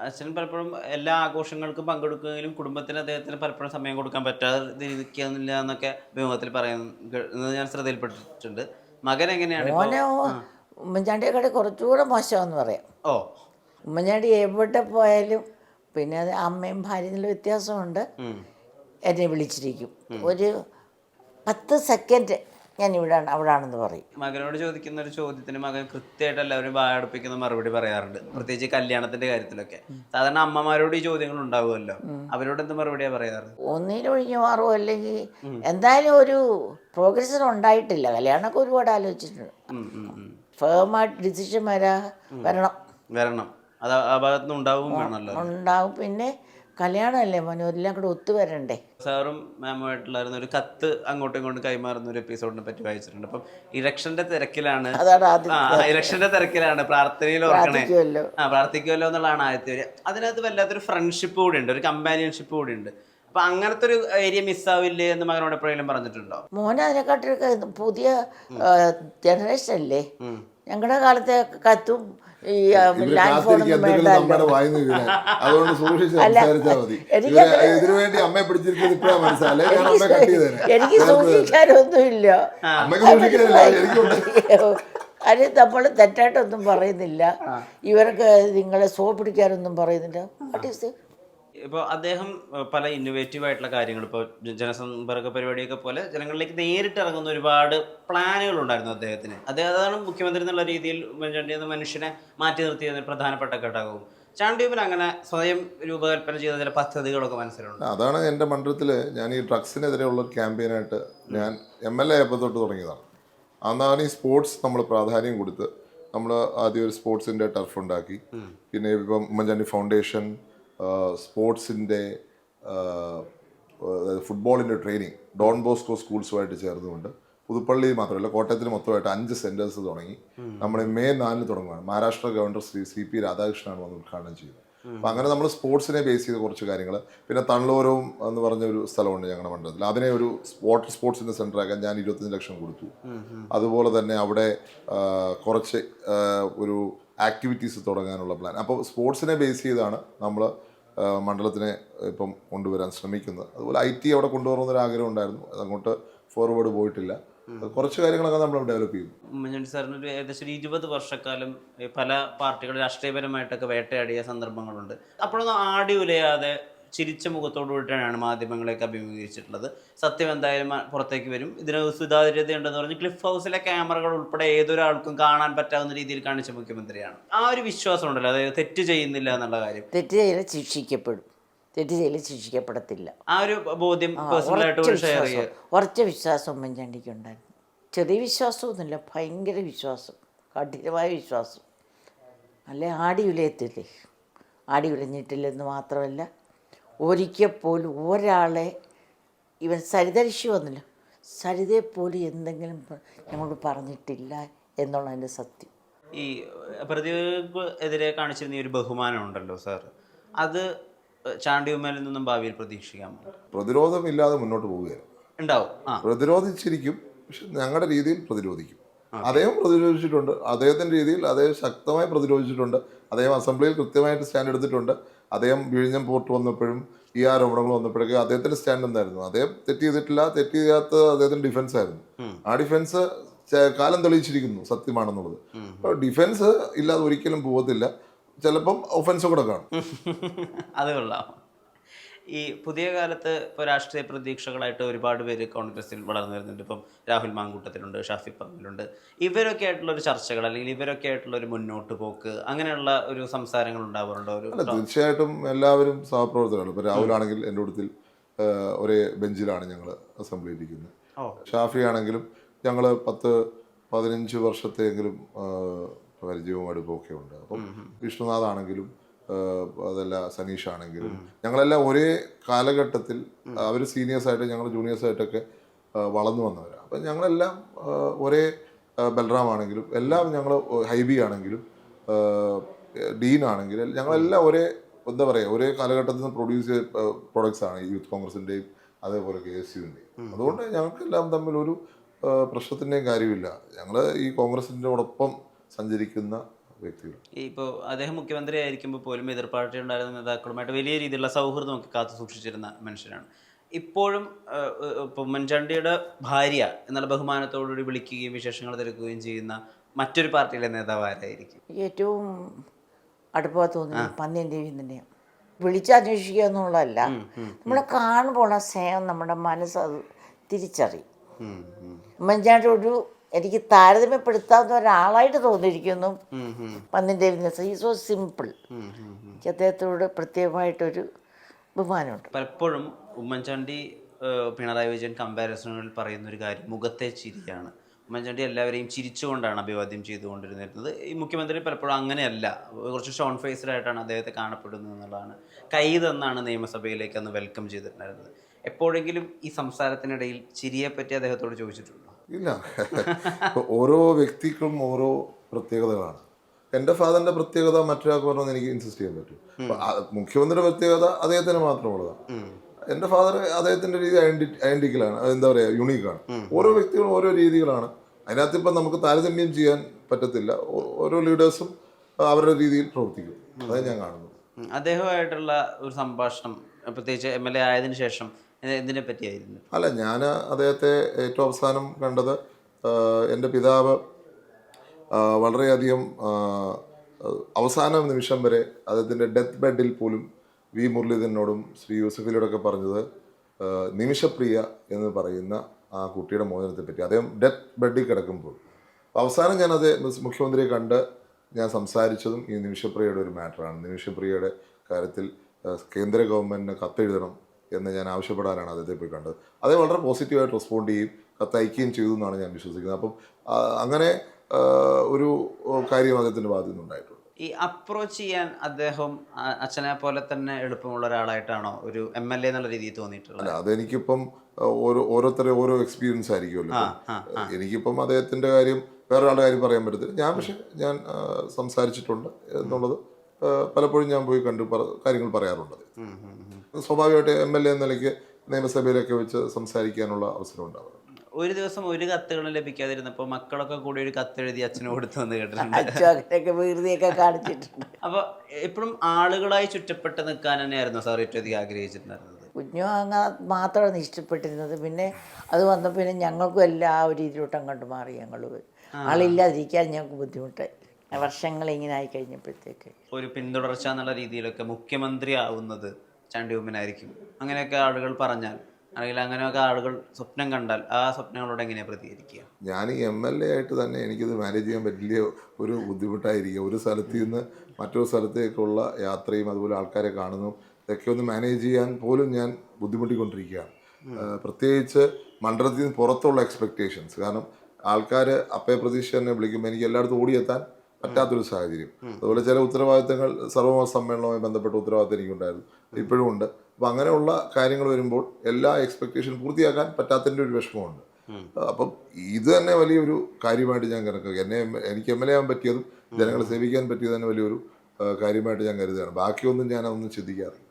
അച്ഛൻ പലപ്പോഴും എല്ലാ ആഘോഷങ്ങൾക്കും പങ്കെടുക്കുകയും കുടുംബത്തിന് അദ്ദേഹത്തിന് പലപ്പോഴും സമയം കൊടുക്കാൻ പറ്റാതെ ഇരിക്കുന്നില്ല എന്നൊക്കെ അഭിമുഖത്തിൽ പറയുന്നത് ഞാൻ ശ്രദ്ധയിൽപ്പെട്ടിട്ടുണ്ട്. മകൻ എങ്ങനെയാണ് ഉമ്മൻചാണ്ടിയെ മോനെ ഉമ്മൻചാണ്ടിയെക്കാട്ടി കുറച്ചുകൂടെ മോശമെന്ന് പറയാം. ഓ. ഉമ്മൻചാണ്ടി എവിടെ പോയാലും പിന്നെ അത് അമ്മയും ഭാര്യയും തമ്മിൽ വ്യത്യാസമുണ്ട്. എന്നെ വിളിച്ചിരിക്കും. ഒരു പത്ത് സെക്കൻഡ് ഞാൻ ഇവിടെ അവിടാണെന്ന് പറയും. മകനോട് ചോദിക്കുന്ന ഒരു ചോദ്യത്തിന് മകൻ കൃത്യമായിട്ട് എല്ലാവരും വായടുപ്പിക്കുന്ന മറുപടി പറയാറുണ്ട്. പ്രത്യേകിച്ച് കല്യാണത്തിന്റെ കാര്യത്തിലൊക്കെ. സാധാരണ അമ്മമാരോട് ഈ ചോദ്യങ്ങൾ ഉണ്ടാവുമല്ലോ. അവരോട് എന്ത് മറുപടിയാ പറയാറ്? ഒന്നിനൊഴിഞ്ഞു മാറുമോ അല്ലെങ്കിൽ എന്തായാലും ഒരു പ്രോഗ്രസ് ഉണ്ടായിട്ടില്ല. കല്യാണമൊക്കെ ഒരുപാട് ആലോചിച്ചിട്ടുണ്ട്. ഫേമായിട്ട് ഡിസിഷൻ വരാ വരണം. വരണം. അത് ആ ഭാഗത്തുനിന്ന് ഉണ്ടാവും വേണമല്ലോ. ഉണ്ടാവും. പിന്നെ കല്യാണമല്ലേ മോനെ? എല്ലാം കൂടെ ഒത്തുവരണ്ടേ? സാറും മാമുമായിട്ടുള്ള ഒരു കത്ത് അങ്ങോട്ടും ഇങ്ങോട്ടും കൈമാറുന്ന ഒരു എപ്പിസോഡിനെ പറ്റി വായിച്ചിട്ടുണ്ട്. അപ്പം ഇലക്ഷന്റെ തിരക്കിലാണ്. അതാണ് ആദ്യം ആ ഇലക്ഷന്റെ തിരക്കിലാണ്. പ്രാർത്ഥനയിൽ ഓർക്കണേ. പ്രാർത്ഥിക്കുമല്ലോ ആ പ്രാർത്ഥിക്കുമല്ലോ എന്നുള്ളതാണ് ആദ്യത്തെ ഒരു അതിനകത്ത് വല്ലാത്തൊരു ഫ്രണ്ട്ഷിപ്പ് കൂടി ഉണ്ട്. ഒരു കമ്പാനിയൻഷിപ്പ് കൂടി ഉണ്ട്. അപ്പൊ അങ്ങനത്തെ ഒരു ഏരിയ മിസ്സാവില്ലേ എന്ന് മകനോട് എപ്പോഴെങ്കിലും പറഞ്ഞിട്ടുണ്ടോ? മോനെ അതിനെക്കാട്ടൊക്കെ പുതിയ ജനറേഷൻ അല്ലേ? ഞങ്ങളുടെ കാലത്തെ കത്തും ഈ ലാൻഡ് ഫോണൊന്നും വേണ്ടല്ലോ. അതുകൊണ്ട് സൂക്ഷിച്ച് സംസാരിച്ചാൽ മതി. എനിക്ക് ഇവർ ഇതിനു വേണ്ടി അമ്മയെ പിടിച്ചിരിക്കുന്നത് ഇപ്പഴാ മനസ്സിലായി എനിക്ക് സൂക്ഷിക്കാനൊന്നുമില്ല. അത് നമ്മൾ തെറ്റായിട്ടൊന്നും പറയുന്നില്ല. ഇവർക്ക് നിങ്ങളെ സോ പിടിക്കാനൊന്നും പറയുന്നില്ല. വാട്ട് ഈസ് ഇപ്പോൾ അദ്ദേഹം പല ഇന്നോവേറ്റീവ് ആയിട്ടുള്ള കാര്യങ്ങൾ ഇപ്പോൾ ജനസമ്പർക്ക പരിപാടിയൊക്കെ പോലെ ജനങ്ങളിലേക്ക് നേരിട്ട് ഇറങ്ങുന്ന ഒരുപാട് പ്ലാനുകൾ ഉണ്ടായിരുന്നു അദ്ദേഹത്തിന്. അദ്ദേഹം അതാണ് മുഖ്യമന്ത്രി എന്നുള്ള രീതിയിൽ ഉമ്മൻചാണ്ടി എന്ന മനുഷ്യനെ മാറ്റി നിർത്തിയ ഒരു പ്രധാനപ്പെട്ട ഘടകവും. ചാണ്ടിയൂപ്പിന് അങ്ങനെ സ്വയം രൂപകൽപ്പന ചെയ്ത ചില പദ്ധതികളൊക്കെ മനസ്സിലുണ്ട്. അതാണ് എന്റെ മണ്ഡലത്തിൽ ഞാൻ ഈ ഡ്രഗ്സിനെതിരെയുള്ള ക്യാമ്പയിനായിട്ട് ഞാൻ എം എൽ എ ആയപ്പോൾ തൊട്ട് തുടങ്ങിയതാണ്. അന്നാണ് ഈ സ്പോർട്സ് നമ്മൾ പ്രാധാന്യം കൊടുത്ത് നമ്മൾ ആദ്യം ഒരു സ്പോർട്സിന്റെ ടർഫ് ഉണ്ടാക്കി. പിന്നെ ഇപ്പം ഉമ്മൻചാണ്ടി ഫൗണ്ടേഷൻ സ്പോർട്സിന്റെ അതായത് ഫുട്ബോളിന്റെ ട്രെയിനിങ് ഡോൺ ബോസ്കോ സ്കൂൾസുമായിട്ട് ചേർന്നുകൊണ്ട് പുതുപ്പള്ളി മാത്രമല്ല കോട്ടയത്തിൽ മൊത്തമായിട്ട് അഞ്ച് സെന്റേഴ്സ് തുടങ്ങി. നമ്മൾ മെയ് നാലിന് തുടങ്ങുകയാണ് Maharashtra governor Shri C P രാധാകൃഷ്ണനാണ് വന്ന് ഉദ്ഘാടനം ചെയ്യുന്നത്. അപ്പം അങ്ങനെ നമ്മൾ സ്പോർട്സിനെ ബേസ് ചെയ്ത് കുറച്ച് കാര്യങ്ങൾ പിന്നെ തണ്ണൂരവും എന്ന് പറഞ്ഞ ഒരു സ്ഥലമുണ്ട് ഞങ്ങളുടെ മണ്ഡലത്തിൽ അതിനെ ഒരു വാട്ടർ സ്പോർട്സിന്റെ സെന്ററാക്കാൻ ഞാൻ ഇരുപത്തഞ്ച് ലക്ഷം കൊടുത്തു. അതുപോലെ തന്നെ അവിടെ കുറച്ച് ഒരു ആക്ടിവിറ്റീസ് തുടങ്ങാനുള്ള പ്ലാൻ. അപ്പോൾ സ്പോർട്സിനെ ബേസ് ചെയ്താണ് നമ്മൾ മണ്ഡലത്തിനെ ഇപ്പം കൊണ്ടുവരാൻ ശ്രമിക്കുന്നത്. അതുപോലെ ഐ ടി അവിടെ കൊണ്ടുവരണമെന്നൊരു ആഗ്രഹം ഉണ്ടായിരുന്നു അതങ്ങോട്ട് ഫോർവേഡ് പോയിട്ടില്ല. കുറച്ച് കാര്യങ്ങളൊക്കെ നമ്മൾ ഡെവലപ്പ് ചെയ്യും ഉമ്മൻചാണ്ടി സാറിന് ഒരു ഏകദേശം ഒരു ഇരുപത് വർഷക്കാലം പല പാർട്ടികൾ രാഷ്ട്രീയപരമായിട്ടൊക്കെ വേട്ടയാടിയ സന്ദർഭങ്ങളുണ്ട്. അപ്പോഴൊന്നും ആടി ഉലയാതെ ചിരിച്ച മുഖത്തോടുകൂടിയിട്ടാണ് മാധ്യമങ്ങളെയൊക്കെ അഭിമുഖീകരിച്ചിട്ടുള്ളത്. സത്യം എന്തായാലും പുറത്തേക്ക് വരും. ഇതിന് സുതാര്യതയുണ്ടെന്ന് പറഞ്ഞ് ക്ലിഫ് ഹൗസിലെ ക്യാമറകൾ ഉൾപ്പെടെ ഏതൊരാൾക്കും കാണാൻ പറ്റാവുന്ന രീതിയിൽ കാണിച്ച മുഖ്യമന്ത്രിയാണ്. ആ ഒരു വിശ്വാസം ഉണ്ടല്ലോ അതായത് തെറ്റ് ചെയ്യുന്നില്ല എന്നുള്ള കാര്യം. തെറ്റ് ചെയ്യാൻ ശിക്ഷിക്കപ്പെടും. തെറ്റ് ചെയ്യൽ ശിക്ഷിക്കപ്പെടത്തില്ല. ആ ഒരു ബോധ്യം ഉറച്ച വിശ്വാസം. ഉമ്മൻചാണ്ടിക്ക് ഉണ്ടായിരുന്നു. ചെറിയ വിശ്വാസമൊന്നുമില്ല ഭയങ്കര വിശ്വാസം. കഠിനമായ വിശ്വാസം. അല്ലെ? ആടി ഉലയത്തില്ലേ ആടി ഉലഞ്ഞിട്ടില്ലെന്ന് മാത്രമല്ല ഒരിക്കൽ പോലും ഒരാളെ ഇവൻ സരിതരിശി വന്നില്ല. സരിതയെപ്പോലും എന്തെങ്കിലും ഞങ്ങളോട് പറഞ്ഞിട്ടില്ല എന്നുള്ളതിന്റെ സത്യം. ഈ പ്രതികൾക്ക് എതിരെ കാണിച്ചിരുന്ന ഈ ഒരു ബഹുമാനം ഉണ്ടല്ലോ സാർ. അത് ചാണ്ടിയുമ്മേലിൽ നിന്നും ഭാവിയിൽ പ്രതീക്ഷിക്കാമോ പ്രതിരോധമില്ലാതെ മുന്നോട്ട് പോവുകയാണ്. ഉണ്ടാവും. ആ. പ്രതിരോധിച്ചിരിക്കും പക്ഷെ ഞങ്ങളുടെ രീതിയിൽ പ്രതിരോധിക്കും. അദ്ദേഹം പ്രതിരോധിച്ചിട്ടുണ്ട്. അദ്ദേഹത്തിന്റെ രീതിയിൽ അദ്ദേഹം ശക്തമായി പ്രതിരോധിച്ചിട്ടുണ്ട്. അദ്ദേഹം അസംബ്ലിയിൽ കൃത്യമായിട്ട് സ്റ്റാൻഡ് എടുത്തിട്ടുണ്ട്. അദ്ദേഹം വിഴിഞ്ഞം പോർട്ട് വന്നപ്പോഴും ഈ ആരോപണങ്ങൾ വന്നപ്പോഴേക്കും അദ്ദേഹത്തിന്റെ സ്റ്റാൻഡ് എന്തായിരുന്നു? അദ്ദേഹം തെറ്റ് ചെയ്തിട്ടില്ല തെറ്റ് ചെയ്യാത്ത അദ്ദേഹത്തിന്റെ ഡിഫൻസ് ആയിരുന്നു. ആ ഡിഫൻസ് കാലം തെളിയിച്ചിരിക്കുന്നു സത്യമാണെന്നുള്ളത്. അപ്പോൾ ഡിഫൻസ് ഇല്ലാതെ ഒരിക്കലും പോകത്തില്ല. ചിലപ്പം ഒഫൻസ് കൂടെ കാണും. അത് കൊള്ളാം. ഈ പുതിയ കാലത്ത് ഇപ്പോൾ രാഷ്ട്രീയ പ്രതീക്ഷകളായിട്ട് ഒരുപാട് പേര് കോൺഗ്രസിൽ വളർന്നു വരുന്നുണ്ട് ഇപ്പം രാഹുൽ മാങ്കൂട്ടത്തിലുണ്ട് ഷാഫി പറമ്പിലുണ്ട് ഇവരൊക്കെ ആയിട്ടുള്ള ഒരു ചർച്ചകൾ അല്ലെങ്കിൽ ഇവരൊക്കെ ആയിട്ടുള്ള ഒരു മുന്നോട്ട് പോക്ക് അങ്ങനെയുള്ള ഒരു സംസാരങ്ങൾ ഉണ്ടാവാറുണ്ടോ? ഒരു അല്ല തീർച്ചയായിട്ടും എല്ലാവരും സഹപ്രവർത്തകരാണ്. ഇപ്പോൾ രാഹുൽ ആണെങ്കിൽ എന്റെ കൂട്ടത്തിൽ ആ, ഒരേ ബെഞ്ചിലാണ് ഞങ്ങൾ അസംബ്ലി ഇരിക്കുന്നത്. ഷാഫി ആണെങ്കിലും ഞങ്ങൾ പത്ത് പതിനഞ്ച് വർഷത്തെങ്കിലും പരിചയവും അടുപ്പമൊക്കെ ഉണ്ട്. അപ്പം വിഷ്ണുനാഥ് ആണെങ്കിലും അതല്ല സനീഷ് ആണെങ്കിലും ഞങ്ങളെല്ലാം ഒരേ കാലഘട്ടത്തിൽ അവർ സീനിയേഴ്സായിട്ട് ഞങ്ങൾ ജൂനിയേഴ്സായിട്ടൊക്കെ വളർന്നു വന്നവരാണ് അപ്പം ഞങ്ങളെല്ലാം ഒരേ ബൽറാം ആണെങ്കിലും എല്ലാം ഞങ്ങൾ ഹൈബി ആണെങ്കിലും ഡീൻ ആണെങ്കിലും ഞങ്ങളെല്ലാം ഒരേ എന്താ പറയുക ഒരേ കാലഘട്ടത്തിൽ നിന്ന് പ്രൊഡ്യൂസ് ചെയ്ത പ്രൊഡക്ട്സ് ആണ് യൂത്ത് കോൺഗ്രസിന്റെയും അതേപോലെ കെ എസ് യുവിന്റെയും അതുകൊണ്ട് ഞങ്ങൾക്കെല്ലാം തമ്മിൽ ഒരു പ്രശ്നത്തിന്റെയും കാര്യമില്ല. ഞങ്ങൾ ഈ കോൺഗ്രസിന്റെ ഒപ്പം സഞ്ചരിക്കുന്ന വ്യക്തികൾ. ഇപ്പോൾ അദ്ദേഹം മുഖ്യമന്ത്രി ആയിരിക്കുമ്പോൾ പോലും എതിർ പാർട്ടി ഉണ്ടായിരുന്ന നേതാക്കളുമായിട്ട് വലിയ രീതിയിലുള്ള സൗഹൃദം ഒക്കെ കാത്തു സൂക്ഷിച്ചിരുന്ന മനുഷ്യനാണ്. ഇപ്പോഴും ഇപ്പോൾ ഉമ്മൻചാണ്ടിയുടെ ഭാര്യ എന്നുള്ള ബഹുമാനത്തോടുകൂടി വിളിക്കുകയും വിശേഷങ്ങൾ തിരക്കുകയും ചെയ്യുന്ന മറ്റൊരു പാർട്ടിയിലെ നേതാവ് ആരായിരിക്കും? ഏറ്റവും അടുപ്പാ തോന്നുന്നത് പന്നിയൻ ദേവി തന്നെയാണ് വിളിച്ചന്വേഷിക്കുക എന്നുള്ളതല്ല. നമ്മളെ കാണുമ്പോൾ ആ സ്നേഹം നമ്മുടെ മനസ്സ് അത് തിരിച്ചറിയും. ഉമ്മൻചാണ്ടി ഒരു എനിക്ക് താരതമ്യപ്പെടുത്താവുന്ന ഒരാളായിട്ട് തോന്നിയിരിക്കുന്നു. പന്നിന്റെ ഉം, പന്ന്യൻ ഈ സോ സിമ്പിൾ. എനിക്ക് അദ്ദേഹത്തോട് പ്രത്യേകമായിട്ടൊരു ബഹുമാനമുണ്ട്. പലപ്പോഴും ഉമ്മൻചാണ്ടി പിണറായി വിജയൻ കമ്പാരിസണുകളിൽ പറയുന്ന ഒരു കാര്യം മുഖത്തെ ചിരിയാണ്. ഉമ്മൻചാണ്ടി എല്ലാവരെയും ചിരിച്ചുകൊണ്ടാണ് അഭിവാദ്യം ചെയ്തുകൊണ്ടിരുന്നത് ഈ മുഖ്യമന്ത്രി പലപ്പോഴും അങ്ങനെയല്ല. കുറച്ച് ഷോൺ ഫേസ്ഡ് ആയിട്ടാണ് അദ്ദേഹത്തെ കാണപ്പെടുന്നത് എന്നുള്ളതാണ്. കൈ തന്നാണ് നിയമസഭയിലേക്ക് അന്ന് വെൽക്കം ചെയ്തിട്ടുണ്ടായിരുന്നത്. എപ്പോഴെങ്കിലും ഈ സംസാരത്തിനിടയിൽ ചിരിയെപ്പറ്റി അദ്ദേഹത്തോട് ചോദിച്ചിട്ടുണ്ടോ? ഇല്ല. ഓരോ വ്യക്തിക്കും ഓരോ പ്രത്യേകതകളാണ്. എന്റെ ഫാദറിന്റെ പ്രത്യേകത മറ്റൊരാൾക്ക് പറഞ്ഞാൽ എനിക്ക് ഇൻസിസ്റ്റ് ചെയ്യാൻ പറ്റും. മുഖ്യമന്ത്രിയുടെ പ്രത്യേകത അദ്ദേഹത്തിന് മാത്രമുള്ളതാണ്. എന്റെ ഫാദർ അദ്ദേഹത്തിന്റെ രീതി ഐഡന്റിക്കലാണ് എന്താ പറയുക യുണീക്കാണ്. ഓരോ വ്യക്തികളും ഓരോ രീതികളാണ്. അതിനകത്ത് ഇപ്പം നമുക്ക് താരതമ്യം ചെയ്യാൻ പറ്റത്തില്ല. ഓരോ ലീഡേഴ്സും അവരുടെ രീതിയിൽ പ്രവർത്തിക്കും. അതാണ് ഞാൻ കാണുന്നത്. അദ്ദേഹമായിട്ടുള്ള ഒരു സംഭാഷണം പ്രത്യേകിച്ച് എം എൽ എ ആയതിനു ശേഷം എന്തിനെ പറ്റിയായിരുന്നു? അല്ല ഞാൻ അദ്ദേഹത്തെ ഏറ്റവും അവസാനം കണ്ടത് എന്റെ പിതാവ് വളരെയധികം അവസാന നിമിഷം വരെ അദ്ദേഹത്തിന്റെ ഡെത്ത് ബെഡിൽ പോലും വി മുരളീധരനോടും ശ്രീ യൂസഫിലോടൊക്കെ പറഞ്ഞത് നിമിഷപ്രിയ എന്ന് പറയുന്ന ആ കുട്ടിയുടെ മോചനത്തെ പറ്റി അദ്ദേഹം ഡെത്ത് ബെഡിൽ കിടക്കുമ്പോൾ. അവസാനം ഞാൻ അത് മുഖ്യമന്ത്രിയെ കണ്ട് ഞാൻ സംസാരിച്ചതും ഈ നിമിഷപ്രിയയുടെ ഒരു മാറ്ററാണ്. നിമിഷപ്രിയയുടെ കാര്യത്തിൽ കേന്ദ്ര ഗവൺമെന്റിന് കത്തെഴുതണം എന്ന് ഞാൻ ആവശ്യപ്പെടാനാണ് അദ്ദേഹത്തെ പോയി കണ്ടത്. അതേ വളരെ പോസിറ്റീവായിട്ട് റെസ്പോണ്ട് ചെയ്യും കത്തയക്കുകയും ചെയ്തു എന്നാണ് ഞാൻ വിശ്വസിക്കുന്നത്. അപ്പം അങ്ങനെ ഒരു കാര്യം അദ്ദേഹത്തിന്റെ ഭാഗത്തു നിന്നുണ്ടായിട്ടുണ്ട് ഈ അപ്രോച്ച് ചെയ്യാൻ അദ്ദേഹം അച്ഛനെ പോലെ തന്നെ എളുപ്പമുള്ള ഒരാളായിട്ടാണോ ഒരു എം എൽ എ എന്നുള്ള രീതിയിൽ തോന്നിയിട്ടുള്ളത്? അല്ല അതെനിക്കിപ്പം ഓരോ ഓരോരുത്തരെ ഓരോ എക്സ്പീരിയൻസ് ആയിരിക്കുമല്ലോ എനിക്കിപ്പം അദ്ദേഹത്തിന്റെ കാര്യം വേറൊരാളുടെ കാര്യം പറയാൻ പറ്റത്തില്ല. ഞാൻ പക്ഷെ ഞാൻ സംസാരിച്ചിട്ടുണ്ട് എന്നുള്ളത് പലപ്പോഴും ഞാൻ പോയി കണ്ട് കാര്യങ്ങൾ പറയാറുണ്ട്. സ്വാഭാവികമായിട്ട് എം എൽ എ എന്ന നിലയ്ക്ക് നിയമസഭയിലൊക്കെ വെച്ച് സംസാരിക്കാനുള്ള അവസരം ഉണ്ടാവുക ഒരു ദിവസം ഒരു കത്തുകളും ലഭിക്കാതിരുന്നപ്പോൾ മക്കളൊക്കെ കൂടി ഒരു കത്ത് എഴുതി അച്ഛന് കൊടുത്തു എന്ന് കേട്ടിട്ടുണ്ട്. കാണിച്ചിട്ടുണ്ട്. അപ്പോൾ എപ്പോഴും ആളുകളായി ചുറ്റപ്പെട്ട് നിൽക്കാൻ തന്നെയായിരുന്നു സാർ ഏറ്റവും അധികം ആഗ്രഹിച്ചിട്ടുണ്ടായിരുന്നത്? കുഞ്ഞു മാത്രമാണ് ഇഷ്ടപ്പെട്ടിരുന്നത്. പിന്നെ അത് വന്ന പിന്നെ ഞങ്ങൾക്കും എല്ലാ ഒരു ഇരുട്ടം കണ്ട് മാറി ഞങ്ങൾ ആളില്ലാതിരിക്കാൻ ഞങ്ങൾക്ക് ബുദ്ധിമുട്ടായി. വർഷങ്ങൾ ഇങ്ങനെ ആയി കഴിഞ്ഞപ്പോഴത്തേക്ക്. ഒരു പിന്തുടർച്ച എന്നുള്ള രീതിയിലൊക്കെ മുഖ്യമന്ത്രി ആവുന്നത് ചാണ്ടി ഉമ്മനായിരിക്കും അങ്ങനെയൊക്കെ ആളുകൾ പറഞ്ഞാൽ അല്ലെങ്കിൽ അങ്ങനെയൊക്കെ ആളുകൾ സ്വപ്നം കണ്ടാൽ ആ സ്വപ്നങ്ങളോട് എങ്ങനെയാണ് പ്രതികരിക്കുക? ഞാൻ എം എൽ എ ആയിട്ട് തന്നെ എനിക്കിത് മാനേജ് ചെയ്യാൻ പറ്റില്ല ഒരു ബുദ്ധിമുട്ടായിരിക്കും. ഒരു സ്ഥലത്ത് നിന്ന് മറ്റൊരു സ്ഥലത്തേക്കുള്ള യാത്രയും അതുപോലെ ആൾക്കാരെ കാണുന്നു. ഇതൊക്കെ ഒന്ന് മാനേജ് ചെയ്യാൻ പോലും ഞാൻ ബുദ്ധിമുട്ടിക്കൊണ്ടിരിക്കുകയാണ്. പ്രത്യേകിച്ച് മണ്ഡലത്തിൽ നിന്ന് പുറത്തുള്ള എക്സ്പെക്റ്റേഷൻസ് കാരണം ആൾക്കാർ അപ്പേ പ്രതീക്ഷ തന്നെ വിളിക്കുമ്പോൾ എനിക്ക് എല്ലായിടത്തും ഓടിയെത്താൻ പറ്റാത്തൊരു സാഹചര്യം. അതുപോലെ ചില ഉത്തരവാദിത്തങ്ങൾ സർവമത സമ്മേളനവുമായി ബന്ധപ്പെട്ട ഉത്തരവാദിത്തം എനിക്കുണ്ടായിരുന്നു. ഇപ്പോഴും ഉണ്ട് അപ്പം അങ്ങനെയുള്ള കാര്യങ്ങൾ വരുമ്പോൾ എല്ലാ എക്സ്പെക്റ്റേഷൻ പൂർത്തിയാക്കാൻ പറ്റാത്തതിന്റെ ഒരു വിഷമമുണ്ട്. അപ്പം ഇത് തന്നെ വലിയൊരു കാര്യമായിട്ട് ഞാൻ കണക്കാക്കി. എന്നെ എനിക്ക് എം എൽ എ ആകാൻ പറ്റിയതും ജനങ്ങളെ സേവിക്കാൻ പറ്റിയത് തന്നെ വലിയൊരു കാര്യമായിട്ട് ഞാൻ കരുതുകയാണ്. ബാക്കിയൊന്നും ഞാൻ അതൊന്നും ചിന്തിക്കാറില്ല.